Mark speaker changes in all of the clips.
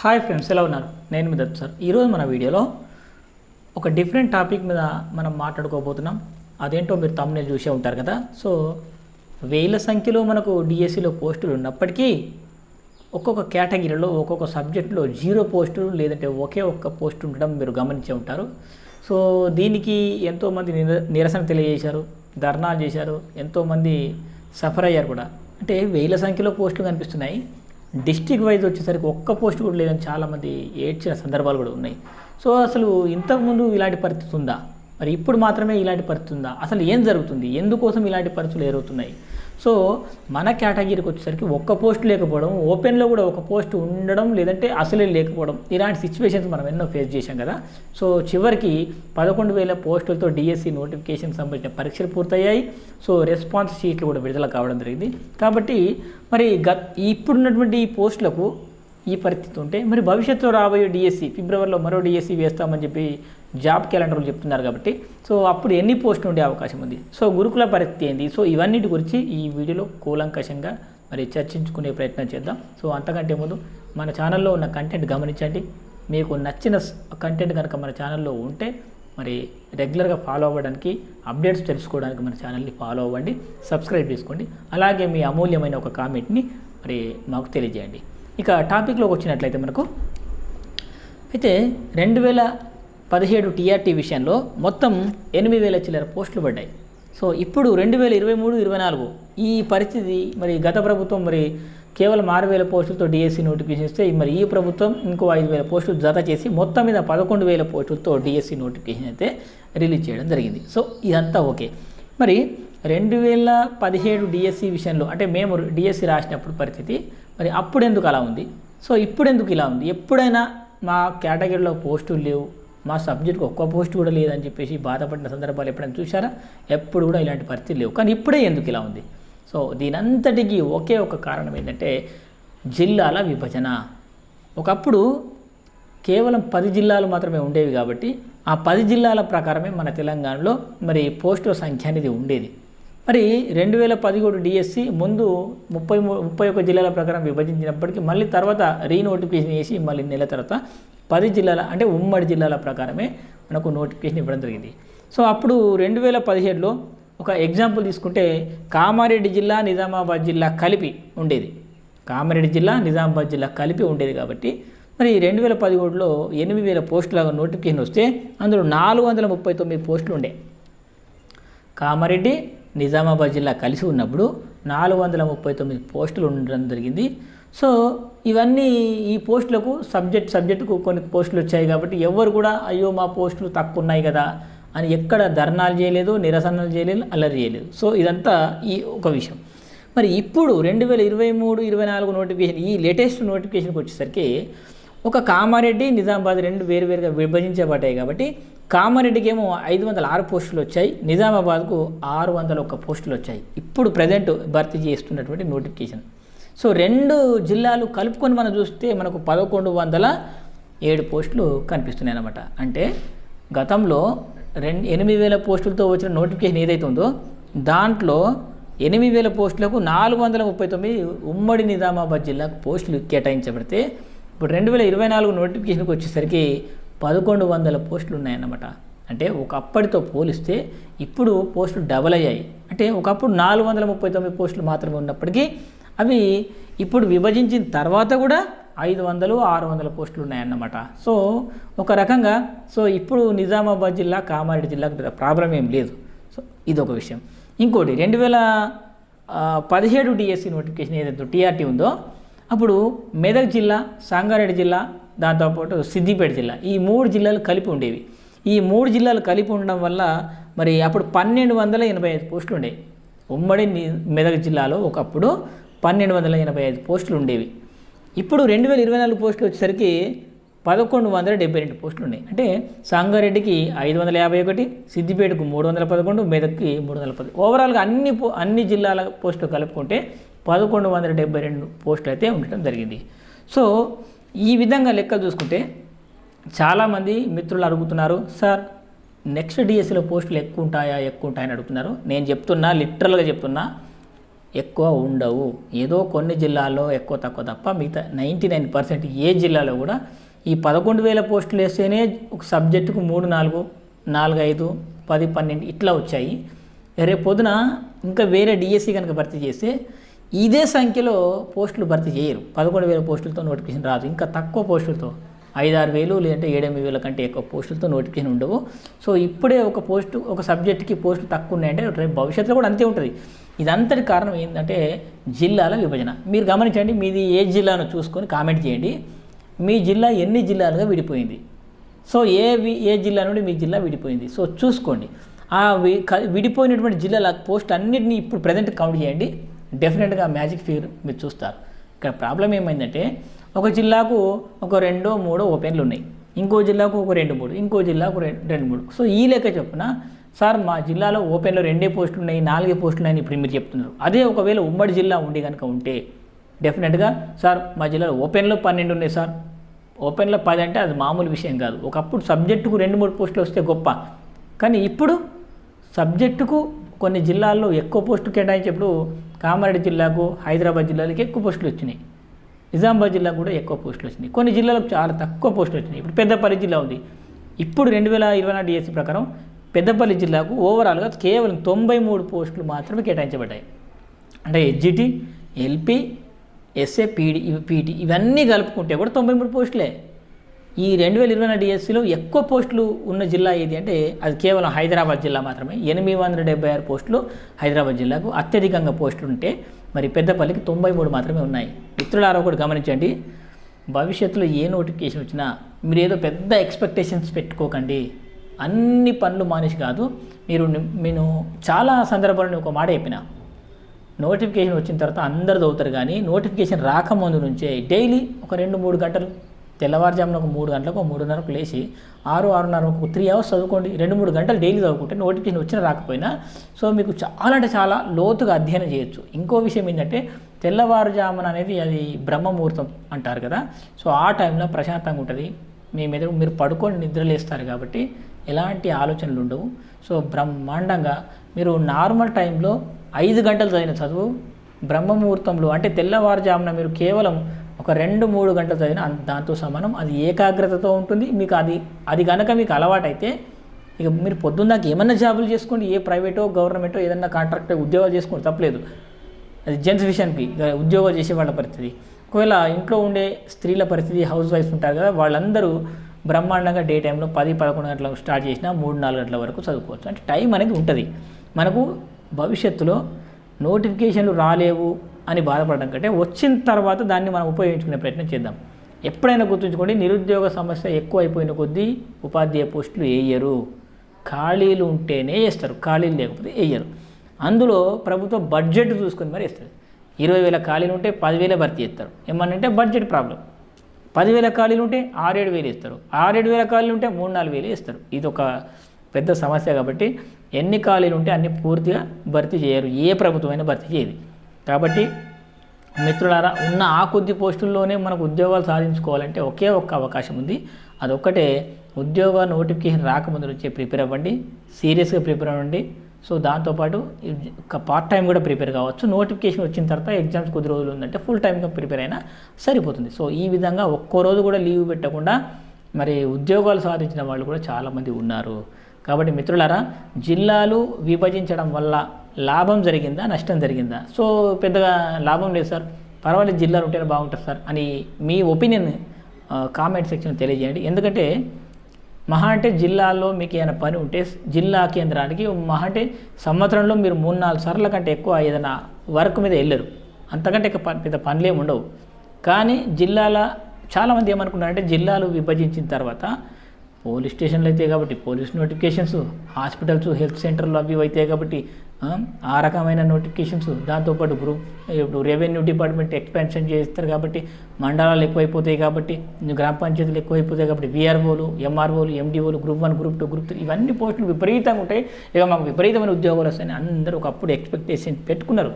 Speaker 1: Hi friends ఎలా ఉన్నారు? నేను మీ సార్. ఈరోజు మన వీడియోలో ఒక డిఫరెంట్ టాపిక్ మీద మనం మాట్లాడుకోబోతున్నాం. అదేంటో మీరు తమ్ముని చూసే ఉంటారు కదా. సో వేల సంఖ్యలో మనకు డిఎస్సిలో పోస్టులు ఉన్నప్పటికీ ఒక్కొక్క కేటగిరీలో ఒక్కొక్క సబ్జెక్టులో జీరో పోస్టులు లేదంటే ఒకే ఒక్క పోస్ట్ ఉండడం మీరు గమనించే ఉంటారు. సో దీనికి ఎంతోమంది నిర నిరసన తెలియజేశారు ధర్నాలు చేశారు ఎంతోమంది సఫర్ అయ్యారు కూడా. అంటే వేల సంఖ్యలో పోస్టులు కనిపిస్తున్నాయి. డిస్టిక్ వైజ్ వచ్చేసరికి ఒక్క పోస్ట్ కూడా లేదని చాలామంది ఏడ్చిన సందర్భాలు కూడా ఉన్నాయి. సో అసలు ఇంతకుముందు ఇలాంటి పరిస్థితి ఉందా? మరి ఇప్పుడు మాత్రమే ఇలాంటి పరిస్థితి ఉందా? అసలు ఏం జరుగుతుంది? ఎందుకోసం ఇలాంటి పరిస్థితులు ఎదురవుతున్నాయి సో మన కేటగిరీకి వచ్చేసరికి ఒక్క పోస్ట్ లేకపోవడం ఓపెన్లో కూడా ఒక పోస్ట్ ఉండడం లేదంటే అసలే లేకపోవడం ఇలాంటి సిచ్యువేషన్స్ మనం ఎన్నో ఫేస్ చేశాం కదా. సో చివరికి పదకొండు వేల పోస్టులతో డిఎస్సి నోటిఫికేషన్ సంబంధించిన పరీక్షలు పూర్తయ్యాయి. సో రెస్పాన్స్ షీట్లు కూడా విడుదల కావడం జరిగింది. కాబట్టి మరి గత ఇప్పుడున్నటువంటి ఈ పోస్టులకు ఈ పరిస్థితి ఉంటే మరి భవిష్యత్తులో రాబోయే డిఎస్సి ఫిబ్రవరిలో మరో డిఎస్సి వేస్తామని చెప్పి జాబ్ క్యాలెండర్లు చెప్తున్నారు కాబట్టి. సో అప్పుడు ఎన్ని పోస్టులు ఉండే అవకాశం ఉంది? సో గురుకుల పరిస్థితి ఏంది? సో ఇవన్నిటి గురించి ఈ వీడియోలో కూలంకషంగా మరి చర్చించుకునే ప్రయత్నం చేద్దాం. సో అంతకంటే ముందు మన ఛానల్లో ఉన్న కంటెంట్ గమనించండి. మీకు నచ్చిన కంటెంట్ కనుక మన ఛానల్లో ఉంటే మరి రెగ్యులర్గా ఫాలో అవ్వడానికి అప్డేట్స్ తెలుసుకోవడానికి మన ఛానల్ని ఫాలో అవ్వండి సబ్స్క్రైబ్ చేసుకోండి. అలాగే మీ అమూల్యమైన ఒక కామెంట్ని మరి మాకు తెలియజేయండి. ఇక టాపిక్లోకి వచ్చినట్లయితే మనకు అయితే రెండు వేల పదిహేడు టీఆర్టీ విషయంలో మొత్తం ఎనిమిది వేల చిల్లర పోస్టులు పడ్డాయి. సో ఇప్పుడు రెండు వేల ఇరవై మూడు ఇరవై నాలుగు ఈ పరిస్థితి మరి గత ప్రభుత్వం మరి కేవలం ఆరు వేల పోస్టులతో డిఎస్సి నోటిఫికేషన్ ఇస్తే మరి ఈ ప్రభుత్వం ఇంకో ఐదు వేల పోస్టులు జత చేసి మొత్తం మీద పదకొండు వేల పోస్టులతో డిఎస్సి నోటిఫికేషన్ అయితే రిలీజ్ చేయడం జరిగింది. సో ఇదంతా ఓకే. మరి రెండు వేల పదిహేడు డిఎస్సి విషయంలో అంటే మేము డిఎస్సి రాసినప్పుడు పరిస్థితి మరి అప్పుడు ఎందుకు అలా ఉంది? సో ఇప్పుడు ఎందుకు ఇలా ఉంది? ఎప్పుడైనా మా కేటగిరీలో పోస్టులు లేవు. మా సబ్జెక్ట్కి ఒక్క పోస్ట్ కూడా లేదని చెప్పేసి బాధపడిన సందర్భాలు ఎప్పుడైనా చూసారా ఎప్పుడు కూడా ఇలాంటి పరిస్థితి లేవు. కానీ ఇప్పుడే ఎందుకు ఇలా ఉంది? సో దీనంతటికీ ఒకే ఒక కారణం ఏంటంటే జిల్లాల విభజన. ఒకప్పుడు కేవలం పది జిల్లాలు మాత్రమే ఉండేవి కాబట్టి ఆ పది జిల్లాల ప్రకారమే మన తెలంగాణలో మరి పోస్టుల సంఖ్య అనేది ఉండేది. మరి రెండు వేల పదిహేడు డిఎస్సి ముందు ముప్పై ముప్పై ఒక్క జిల్లాల ప్రకారం విభజించినప్పటికీ మళ్ళీ తర్వాత రీనోటిఫికేషన్ చేసి మళ్ళీ నెల తర్వాత పది జిల్లాల అంటే ఉమ్మడి జిల్లాల ప్రకారమే మనకు నోటిఫికేషన్ ఇవ్వడం జరిగింది. సో అప్పుడు రెండు వేల పదిహేడులో ఒక ఎగ్జాంపుల్ తీసుకుంటే కామారెడ్డి జిల్లా నిజామాబాద్ జిల్లా కలిపి ఉండేది. కామారెడ్డి జిల్లా నిజామాబాద్ జిల్లా కలిపి ఉండేది కాబట్టి మరి రెండు వేల పదిహేడులో ఎనిమిది వేల పోస్టుల నోటిఫికేషన్ వస్తే అందులో నాలుగు వందల ముప్పై తొమ్మిది పోస్టులు ఉండే. కామారెడ్డి నిజామాబాద్ జిల్లా కలిసి ఉన్నప్పుడు నాలుగు వందల ముప్పై తొమ్మిది పోస్టులు ఉండడం జరిగింది. సో ఇవన్నీ ఈ పోస్టులకు సబ్జెక్ట్ సబ్జెక్టుకు కొన్ని పోస్టులు వచ్చాయి కాబట్టి ఎవరు కూడా అయ్యో మా పోస్టులు తక్కువ ఉన్నాయి కదా అని ఎక్కడ ధర్నాలు చేయలేదు నిరసనలు చేయలేదు అల్లరి చేయలేదు. సో ఇదంతా ఈ ఒక విషయం. మరి ఇప్పుడు రెండు వేల ఇరవై మూడు ఇరవై నాలుగు నోటిఫికేషన్ ఈ లేటెస్ట్ నోటిఫికేషన్కి వచ్చేసరికి ఒక కామారెడ్డి నిజామాబాద్ రెండు వేరువేరుగా విభజించబడ్డాయి కాబట్టి కామారెడ్డికి ఏమో ఐదు వందల ఆరు పోస్టులు వచ్చాయి నిజామాబాద్కు ఆరు వందల ఒక్క పోస్టులు వచ్చాయి. ఇప్పుడు ప్రజెంట్ భర్తీ చేస్తున్నటువంటి నోటిఫికేషన్. సో రెండు జిల్లాలు కలుపుకొని మనం చూస్తే మనకు పదకొండు వందల ఏడు పోస్టులు కనిపిస్తున్నాయి అన్నమాట అంటే గతంలో రెండు ఎనిమిది వేల పోస్టులతో వచ్చిన నోటిఫికేషన్ ఏదైతే ఉందో దాంట్లో ఎనిమిది వేల పోస్టులకు నాలుగు వందల ముప్పై తొమ్మిది ఉమ్మడి నిజామాబాద్ జిల్లాకు పోస్టులు కేటాయించబడితే ఇప్పుడు రెండు వేల ఇరవై నాలుగు నోటిఫికేషన్కి వచ్చేసరికి పదకొండు వందల పోస్టులు ఉన్నాయన్నమాట. అంటే ఒకప్పటితో పోలిస్తే ఇప్పుడు పోస్టులు డబల్ అయ్యాయి. అంటే ఒకప్పుడు నాలుగు వందల ముప్పై తొమ్మిది పోస్టులు మాత్రమే ఉన్నప్పటికీ అవి ఇప్పుడు విభజించిన తర్వాత కూడా ఐదు వందలు ఆరు వందల పోస్టులు ఉన్నాయన్నమాట. సో ఒక రకంగా సో ఇప్పుడు నిజామాబాద్ జిల్లా కామారెడ్డి జిల్లాకు ప్రాబ్లం ఏం లేదు. సో ఇది ఒక విషయం. ఇంకోటి రెండు వేల పదిహేడు డిఎస్సి నోటిఫికేషన్ ఏదైతే టీఆర్టీ ఉందో అప్పుడు మెదక్ జిల్లా సంగారెడ్డి జిల్లా దాంతోపాటు సిద్దిపేట జిల్లా ఈ మూడు జిల్లాలు కలిపి ఉండేవి. ఈ మూడు జిల్లాలు కలిపి ఉండడం వల్ల మరి అప్పుడు పన్నెండు వందల ఎనభై ఐదు పోస్టులు ఉండేవి ఉమ్మడి మెదక్ జిల్లాలో ఒకప్పుడు పన్నెండు వందల ఎనభై ఐదు పోస్టులు ఉండేవి ఇప్పుడు రెండు వేల ఇరవై నాలుగు పోస్టులు వచ్చేసరికి పదకొండు వందల డెబ్బై రెండు పోస్టులు ఉన్నాయి అంటే సంగారెడ్డికి ఐదు వందల యాభై ఒకటి సిద్దిపేటకు మూడు వందల పదకొండు మెదక్కి మూడు వందల పది. ఓవరాల్గా అన్ని పో అన్ని జిల్లాల పోస్టులు కలుపుకుంటే పదకొండు వందల డెబ్బై రెండు పోస్టులు అయితే ఉండటం జరిగింది. సో ఈ విధంగా లెక్క చూసుకుంటే చాలామంది మిత్రులు అడుగుతున్నారు సార్ నెక్స్ట్ డిఎస్సిలో పోస్టులు ఎక్కువ ఉంటాయా ఎక్కువ ఉంటాయని అడుగుతున్నారు. నేను చెప్తున్నా లిటరల్గా చెప్తున్నా ఎక్కువ ఉండవు. ఏదో కొన్ని జిల్లాల్లో ఎక్కువ తక్కువ తప్ప మిగతా నైంటీ నైన్ పర్సెంట్ ఏ జిల్లాలో కూడా ఈ పదకొండు వేల పోస్టులు వేస్తేనే ఒక సబ్జెక్టుకు మూడు నాలుగు నాలుగు ఐదు పది పన్నెండు ఇట్లా వచ్చాయి. రేపు పొద్దున ఇంకా వేరే డిఎస్సి కనుక భర్తీ చేస్తే ఇదే సంఖ్యలో పోస్టులు భర్తీ చేయరు. పదకొండు వేల పోస్టులతో నోటిఫికేషన్ రాదు. ఇంకా తక్కువ పోస్టులతో ఐదారు వేలు లేదంటే ఏడెనిమిది వేల కంటే ఎక్కువ పోస్టులతో నోటిఫికేషన్ ఉండవు. సో ఇప్పుడే ఒక పోస్టు ఒక సబ్జెక్ట్కి పోస్టులు తక్కువ ఉన్నాయంటే రేపు భవిష్యత్తులో కూడా అంతే ఉంటుంది. ఇదంతటి కారణం ఏంటంటే జిల్లాల విభజన. మీరు గమనించండి మీది ఏ జిల్లాను చూసుకొని కామెంట్ చేయండి. మీ జిల్లా ఎన్ని జిల్లాలుగా విడిపోయింది? సో ఏ ఏ జిల్లా నుండి మీ జిల్లా విడిపోయింది? సో చూసుకోండి. ఆ వి- విడిపోయినటువంటి జిల్లాల పోస్ట్ అన్నిటిని ఇప్పుడు ప్రజెంట్ కౌంట్ చేయండి. డెఫినెట్గా మ్యాజిక్ ఫిగర్ మీరు చూస్తారు. ఇక్కడ ప్రాబ్లం ఏమైందంటే ఒక జిల్లాకు ఒక రెండో మూడో ఓపెన్లు ఉన్నాయి. ఇంకో జిల్లాకు ఒక రెండు మూడు. ఇంకో జిల్లాకు రెం- రెండు మూడు. సో ఈ లెక్క చొప్పున సార్ మా జిల్లాలో ఓపెన్లో రెండే పోస్టులు ఉన్నాయి నాలుగే పోస్టులు ఉన్నాయని ఇప్పుడు మీరు చెప్తున్నారు. అదే ఒకవేళ ఉమ్మడి జిల్లా ఉండి కనుక ఉంటే డెఫినెట్గా సార్ మా జిల్లాలో ఓపెన్లో పన్నెండు ఉన్నాయి సార్. ఓపెన్లో పది అంటే అది మామూలు విషయం కాదు. ఒకప్పుడు సబ్జెక్టుకు రెండు మూడు పోస్టులు వస్తే గొప్ప. కానీ ఇప్పుడు సబ్జెక్టుకు కొన్ని జిల్లాల్లో ఎక్కువ పోస్టులు కేటాయించేప్పుడు కామారెడ్డి జిల్లాకు హైదరాబాద్ జిల్లాలకు ఎక్కువ పోస్టులు వచ్చినాయి. నిజామాబాద్ జిల్లా కూడా ఎక్కువ పోస్టులు వచ్చినాయి. కొన్ని జిల్లాలకు చాలా తక్కువ పోస్టులు వచ్చినాయి. ఇప్పుడు పెద్దపల్లి జిల్లా ఉంది. ఇప్పుడు రెండు వేల ఇరవై నాలుగు డిఎస్సీ ప్రకారం పెద్దపల్లి జిల్లాకు ఓవరాల్గా కేవలం తొంభై మూడు పోస్టులు మాత్రమే కేటాయించబడ్డాయి. అంటే హెచ్జిటి ఎల్పి ఎస్ఏ పీడి ఇవి పీటీ ఇవన్నీ కలుపుకుంటే కూడా తొంభై మూడు పోస్టులే. ఈ రెండు వేల ఇరవై నాలుగు డిఎస్సిలో ఎక్కువ పోస్టులు ఉన్న జిల్లా ఏది అంటే అది కేవలం హైదరాబాద్ జిల్లా మాత్రమే. ఎనిమిది వందల డెబ్బై ఆరు పోస్టులు హైదరాబాద్ జిల్లాకు అత్యధికంగా పోస్టులు ఉంటే మరి పెద్దపల్లికి తొంభై మూడు మాత్రమే ఉన్నాయి. మిత్రులారా కూడా గమనించండి. భవిష్యత్తులో ఏ నోటిఫికేషన్ వచ్చినా మీరు ఏదో పెద్ద ఎక్స్పెక్టేషన్స్ పెట్టుకోకండి. అన్ని పనులు మానేసి కాదు మీరు నేను చాలా సందర్భాలను ఒక మాట చెప్పిన. నోటిఫికేషన్ వచ్చిన తర్వాత అందరు చదువుతారు కానీ నోటిఫికేషన్ రాకముందు నుంచే డైలీ ఒక రెండు మూడు గంటలు తెల్లవారుజామున ఒక మూడు గంటలకు ఒక మూడున్నరకు లేచి ఆరు ఆరున్నర ఒక త్రీ అవర్స్ చదువుకోండి. రెండు మూడు గంటలు డైలీ చదువుకుంటే నోటిఫికేషన్ వచ్చినా రాకపోయినా సో మీకు చాలా అంటే చాలా లోతుగా అధ్యయనం చేయొచ్చు. ఇంకో విషయం ఏంటంటే తెల్లవారుజామున అనేది అది బ్రహ్మముహూర్తం అంటారు కదా. సో ఆ టైంలో ప్రశాంతంగా ఉంటుంది. మీ మీద మీరు పడుకొని నిద్రలేస్తారు కాబట్టి ఎలాంటి ఆలోచనలు ఉండవు. సో బ్రహ్మాండంగా మీరు నార్మల్ టైంలో ఐదు గంటలు చదివిన చదువు బ్రహ్మముహూర్తంలో అంటే తెల్లవారుజామున మీరు కేవలం ఒక రెండు మూడు గంటలు చదివిన దాంతో సమానం. అది ఏకాగ్రతతో ఉంటుంది. మీకు అది అది కనుక మీకు అలవాటైతే ఇక మీరు పొద్దున్నాక ఏమన్నా జాబులు చేసుకోండి. ఏ ప్రైవేటో గవర్నమెంటో ఏదన్నా కాంట్రాక్ట్ ఉద్యోగాలు చేసుకోండి. తప్పలేదు. అది జెంట్స్ విషయానికి ఉద్యోగాలు చేసే వాళ్ళ పరిస్థితి. ఒకవేళ ఇంట్లో ఉండే స్త్రీల పరిస్థితి హౌస్ వైఫ్ ఉంటారు కదా వాళ్ళందరూ బ్రహ్మాండంగా డే టైంలో పది పదకొండు గంటలకు స్టార్ట్ చేసినా మూడు నాలుగు గంటల వరకు చదువుకోవచ్చు. అంటే టైం అనేది ఉంటుంది. మనకు భవిష్యత్తులో నోటిఫికేషన్లు రాలేవు అని బాధపడడం కంటే వచ్చిన తర్వాత దాన్ని మనం ఉపయోగించుకునే ప్రయత్నం చేద్దాం. ఎప్పుడైనా గుర్తుంచుకోండి నిరుద్యోగ సమస్య ఎక్కువ అయిపోయిన కొద్దీ ఉపాధ్యాయ పోస్టులు వేయరు. ఖాళీలు ఉంటేనే వేస్తారు ఖాళీలు లేకపోతే వేయరు. అందులో ప్రభుత్వం బడ్జెట్ చూసుకొని మరి వేస్తారు. ఇరవై వేల ఖాళీలు ఉంటే పదివేల భర్తీ చేస్తారు. ఏమనంటే బడ్జెట్ ప్రాబ్లం. పదివేల ఖాళీలు ఉంటే ఆరేడు వేలు ఇస్తారు. ఆరేడు వేల ఖాళీలు ఉంటే మూడు నాలుగు వేలు ఇస్తారు. ఇది ఒక పెద్ద సమస్య కాబట్టి ఎన్ని ఖాళీలు ఉంటే అన్ని పూర్తిగా భర్తీ చేయరు. ఏ ప్రభుత్వమైనా భర్తీ చేయదు. కాబట్టి మిత్రులారా ఉన్న ఆ కొద్ది పోస్టుల్లోనే మనకు ఉద్యోగాలు సాధించుకోవాలంటే ఒకే ఒక్క అవకాశం ఉంది. అదొక్కటే. ఉద్యోగ నోటిఫికేషన్ రాకముందు నుంచే ప్రిపేర్ అవ్వండి. సీరియస్గా ప్రిపేర్ అవ్వండి. సో దాంతోపాటు పార్ట్ టైం కూడా ప్రిపేర్ కావచ్చు. నోటిఫికేషన్ వచ్చిన తర్వాత ఎగ్జామ్స్ కొద్ది రోజులు ఉందంటే ఫుల్ టైంగా ప్రిపేర్ అయినా సరిపోతుంది. సో ఈ విధంగా ఒక్కో రోజు కూడా లీవ్ పెట్టకుండా మరి ఉద్యోగాలు సాధించిన వాళ్ళు కూడా చాలామంది ఉన్నారు. కాబట్టి మిత్రులారా జిల్లాలు విభజించడం వల్ల లాభం జరిగిందా నష్టం జరిగిందా? సో పెద్దగా లాభం లేదు సార్. పర్వాలేదు జిల్లాలు ఉంటేనే బాగుంటుంది సార్ అని మీ ఒపీనియన్ కామెంట్ సెక్షన్ తెలియజేయండి. ఎందుకంటే మహా అంటే జిల్లాలో మీకు ఏదైనా పని ఉంటే జిల్లా కేంద్రానికి మహా అంటే సంవత్సరంలో మీరు మూడు నాలుగు సార్ల కంటే ఎక్కువ ఏదైనా వర్క్ మీద వెళ్ళరు. అంతకంటే ఎక్కువ పెద్ద పనులేమి ఉండవు. కానీ జిల్లాల చాలామంది ఏమనుకున్నారంటే జిల్లాలు విభజించిన తర్వాత పోలీస్ స్టేషన్లు అయితే కాబట్టి పోలీస్ నోటిఫికేషన్స్ హాస్పిటల్స్ హెల్త్ సెంటర్లు అవి అవుతాయి కాబట్టి ఆ, రకమైన నోటిఫికేషన్స్. దాంతోపాటు గ్రూప్ ఇప్పుడు రెవెన్యూ డిపార్ట్మెంట్ ఎక్స్పాన్షన్ చేస్తారు కాబట్టి మండలాలు ఎక్కువైపోతాయి కాబట్టి గ్రామ పంచాయతీలు ఎక్కువైపోతాయి కాబట్టి విఆర్ఓలు ఎంఆర్ఓలు ఎండిఓలు group one group two group three ఇవన్నీ పోస్టులు విపరీతంగా ఉంటాయి. ఇక మాకు విపరీతమైన ఉద్యోగాలు వస్తాయని అందరూ ఒకప్పుడు ఎక్స్పెక్టేషన్ పెట్టుకున్నారు.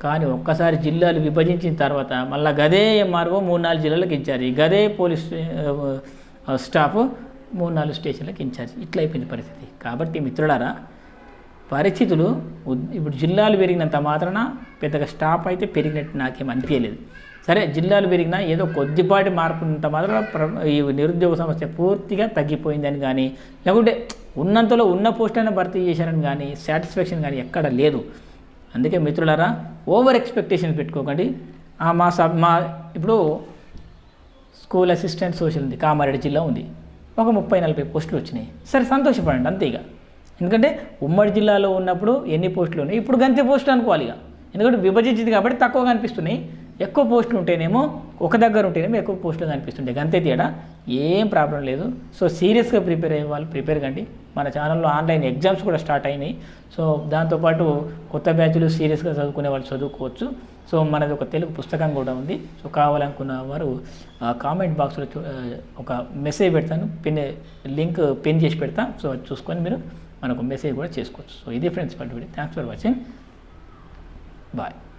Speaker 1: కానీ ఒక్కసారి జిల్లాలు విభజించిన తర్వాత మళ్ళీ గదే ఎంఆర్ఓ మూడు నాలుగు జిల్లాలకు ఇచ్చారు. గదే పోలీస్ స్టాఫ్ మూడు నాలుగు స్టేషన్లకు ఇన్ఛార్జ్. ఇట్లా అయిపోయింది పరిస్థితి. కాబట్టి మిత్రులారా పరిస్థితులు ఇప్పుడు జిల్లాలు పెరిగినంత మాత్రాన పెద్దగా స్టాప్ అయితే పెరిగినట్టు నాకేం అనిపించలేదు సరే జిల్లాలు పెరిగినా ఏదో కొద్దిపాటి మార్పు ఉన్నంత మాత్రం ఈ నిరుద్యోగ సమస్య పూర్తిగా తగ్గిపోయిందని కానీ లేకుంటే ఉన్నంతలో ఉన్న పోస్ట్ అయినా భర్తీ చేశారని కానీ సాటిస్ఫాక్షన్ కానీ ఎక్కడ లేదు. అందుకే మిత్రులారా ఓవర్ ఎక్స్పెక్టేషన్ పెట్టుకోకండి. మా సబ్ మా ఇప్పుడు స్కూల్ అసిస్టెంట్ సోషల్ ఉంది కామారెడ్డి జిల్లా ఉంది. ఒక ముప్పై నలభై పోస్టులు వచ్చినాయి. సరే సంతోషపడండి అంతే ఇక. ఎందుకంటే ఉమ్మడి జిల్లాలో ఉన్నప్పుడు ఎన్ని పోస్టులు ఉన్నాయి? ఇప్పుడు గంతే పోస్టులు అనుకోవాలి ఇక. ఎందుకంటే విభజించింది కాబట్టి తక్కువ కనిపిస్తున్నాయి ఎక్కువ పోస్టులు ఉంటేనేమో ఒక దగ్గర ఉంటేనేమో ఎక్కువ పోస్టులు కనిపిస్తుంటాయి అంతే తేడా. ఏం ప్రాబ్లం లేదు. సో సీరియస్గా ప్రిపేర్ అయ్యే వాళ్ళు ప్రిపేర్ కండి. మన ఛానల్లో ఆన్లైన్ ఎగ్జామ్స్ కూడా స్టార్ట్ అయినాయి. సో దాంతోపాటు కొత్త బ్యాచ్లు సీరియస్గా చదువుకునే వాళ్ళు చదువుకోవచ్చు. సో మనది ఒక తెలుగు పుస్తకం కూడా ఉంది. సో కావాలనుకున్న వారు కామెంట్ బాక్స్లో చూ- ఒక మెసేజ్ పెడతాను. పిన్ లింక్ పిన్ చేసి పెడతా. సో అది చూసుకొని మీరు మనకు మెసేజ్ కూడా చేసుకోవచ్చు. సో ఇది ఫ్రెండ్స్ పట్టు థ్యాంక్స్ ఫర్ వాచింగ్ బాయ్